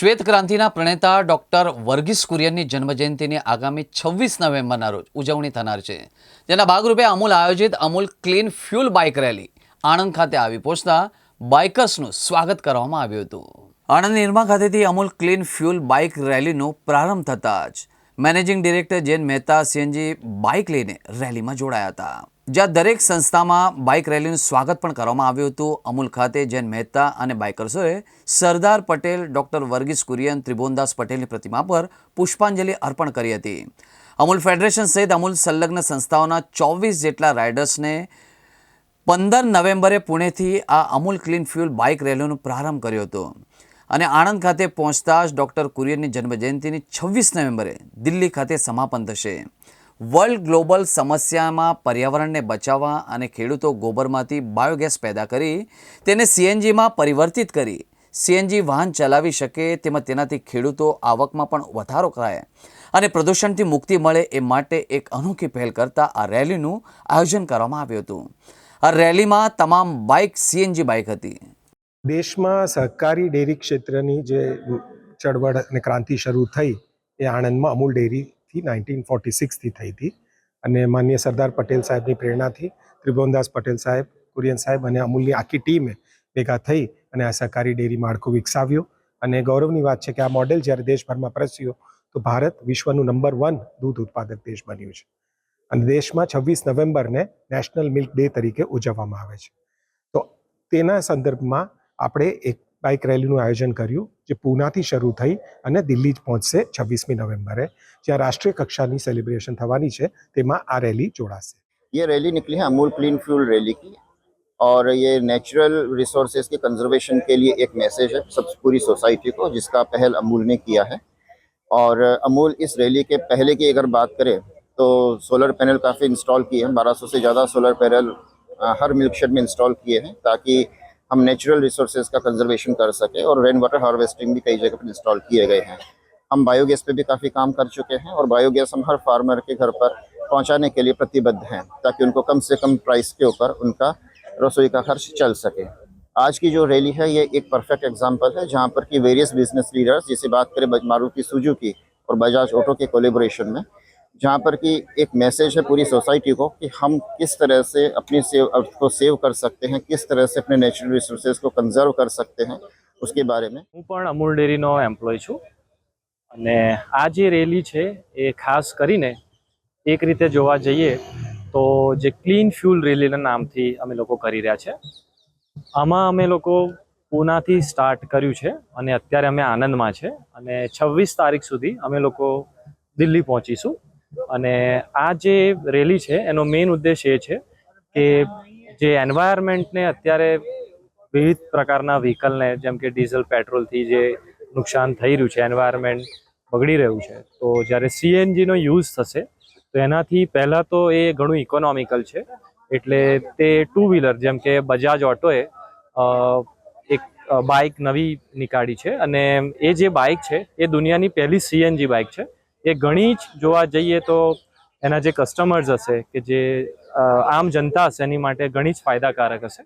શ્વેત ક્રાંતિના પ્રણેતા doctor Verghese કુરિયનની જન્મજયંતિની આગામી છવ્વીસ નવેમ્બરના રોજ ઉજવણી થનાર છે. જેના ભાગરૂપે અમૂલ આયોજિત Amul clean fuel bike rally Anand ખાતે આવી પહોંચતા બાઇકર્સનું સ્વાગત કરવામાં આવ્યું હતું. આણંદ નિર્મા ખાતેથી અમૂલ ક્લીન ફ્યુલ બાઇક રેલીનો પ્રારંભ થતાં જ managing director Jain Mehta CNG bike લઈને રેલીમાં જોડાયા હતા. જ્યાં દરેક સંસ્થામાં બાઇક રેલીનું સ્વાગત પણ કરવામાં આવ્યું હતું. અમૂલ ખાતે જૈન મહેતા અને બાઇકર્સોએ સરદાર પટેલ, ડૉક્ટર વર્ગીસ કુરિયન, ત્રિભુવનદાસ પટેલની પ્રતિમા પર પુષ્પાંજલિ અર્પણ કરી હતી. અમૂલ ફેડરેશન સહિત અમૂલ સંલગ્ન સંસ્થાઓના ચોવીસ જેટલા રાઇડર્સને પંદર નવેમ્બરે પુણેથી આ અમૂલ ક્લીન ફ્યુલ બાઇક રેલીનો પ્રારંભ કર્યો હતો. અને આણંદ ખાતે પહોંચતા જ ડૉક્ટર કુરિયનની જન્મજયંતિની છવ્વીસ નવેમ્બરે દિલ્હી ખાતે સમાપન થશે. વર્લ્ડ ગ્લોબલ સમસ્યામાં પર્યાવરણને બચાવવા અને ખેડૂતો ગોબરમાંથી બાયોગેસ પેદા કરી તેને સીએનજીમાં પરિવર્તિત કરી. સીએનજી વાહન ચલાવી શકે તેમજ તેનાથી ખેડૂતો આવકમાં પણ વધારો કરાય અને પ્રદૂષણથી મુક્તિ મળે એ માટે એક અનોખી પહેલ કરતા આ રેલીનું આયોજન કરવામાં આવ્યું હતું. આ રેલીમાં તમામ બાઇક, સીએનજી બાઇક હતી. દેશમાં સહકારી ડેરી ક્ષેત્રની જે ચળવળ અને ક્રાંતિ શરૂ થઈ એ આણંદમાં અમૂલ ડેરીથી નાઇન્ટીન ફોર્ટી સિક્સથી થઈ હતી. અને માનનીય સરદાર પટેલ સાહેબની પ્રેરણાથી ત્રિભુવનદાસ પટેલ સાહેબ, કુરિયન સાહેબ અને અમૂલની આખી ટીમે ભેગા થઈ અને આ સહકારી ડેરી માળખું વિકસાવ્યું. અને ગૌરવની વાત છે કે આ મોડેલ જ્યારે દેશભરમાં પ્રસ્યો તો ભારત વિશ્વનું નંબર વન દૂધ ઉત્પાદક દેશ બન્યું છે. અને દેશમાં છવ્વીસ નવેમ્બરને નેશનલ મિલ્ક ડે તરીકે ઉજવવામાં આવે છે. તો તેના સંદર્ભમાં આપણે એક બાઇક રેલીનું આયોજન કર્યું જે પૂનાથી શરૂ થઈ અને દિલ્હી જ પહોંચશે છવ્વીસમી નવેમ્બરે જ્યાં રાષ્ટ્રીય કક્ષાની સેલિબ્રેશન થવાની છે તેમાં આ રેલી જોડાશે ये रैली निकली है अमूल क्लीन फ्यूल रैली की और ये नेचुरल रिसोर्सेज के कंजर्वेशन के लिए एक मैसेज है सब पूरी सोसाइटी को जिसका पहल अमूल ने किया है और अमूल इस रैली के पहले की अगर बात करें तो सोलर पैनल काफ़ी इंस्टॉल किए हैं 1200 से ज़्यादा सोलर पैनल अ, हर मिल्क शेड में इंस्टॉल किए हैं ताकि हम नेचुरल रिसोर्सेज का कंजर्वेशन कर सके और रेन वाटर हार्वेस्टिंग भी कई जगह पर इंस्टॉल किए गए हैं। हम बायोगैस पे भी काफ़ी काम कर चुके हैं और बायोगैस हम हर फार्मर के घर पर पहुँचाने के लिए प्रतिबद्ध हैं, ताकि उनको कम से कम प्राइस के ऊपर उनका रसोई का खर्च चल सके। आज की जो रैली है, ये एक परफेक्ट एग्जांपल है, जहाँ पर कि वेरियस बिज़नेस लीडर्स जैसे बात करें मारुति सुजुकी और बजाज ऑटो के कोलेबोरेशन में जहाँ पर कि एक मैसेज है पूरी सोसाइटी को कि हम किस तरह से अपनी सेव अर्थ को सेव कर सकते हैं किस तरह से अपने नेचुरल रिसोर्सेज को कंजर्व कर सकते हैं उसके बारे में હું પણ અમૂલ ડેરીનો એમ્પ્લોય છું અને આ જે રેલી છે એ ખાસ કરીને એક રીતે જોવા જઈએ તો જે ક્લીન ફ્યુલ રેલીના નામથી અમે લોકો કરી રહ્યા છે આમાં અમે લોકો પૂનાથી સ્ટાર્ટ કર્યું છે અને અત્યારે અમે આનંદમાં છે અને છવ્વીસ તારીખ સુધી અમે લોકો દિલ્હી પહોંચીશું અને આ જે રેલી છે, એનો મેઇન ઉદ્દેશ એ છે કે જે એન્વાયરમેન્ટને અત્યારે વિવિધ પ્રકારના વ્હીકલને જેમ કે ડીઝલ પેટ્રોલથી જે નુકસાન થઈ રહ્યું છે એન્વાયરમેન્ટ બગડી રહ્યું છે, તો જ્યારે સીએનજીનો યુઝ થશે, તો એનાથી પહેલાં તો એ ઘણું ઇકોનોમિકલ છે. એટલે તે ટુ વ્હીલર જેમ કે બજાજ ઓટોએ એક બાઇક નવી નીકાળી છે અને એ જે બાઇક છે, એ દુનિયાની પહેલી સીએનજી બાઇક છે. એ ઘણી જ જોવા જઈએ તો એના જે કસ્ટમર્સ હશે કે જે આમ જનતા હશે એની માટે ઘણી જ ફાયદાકારક હશે.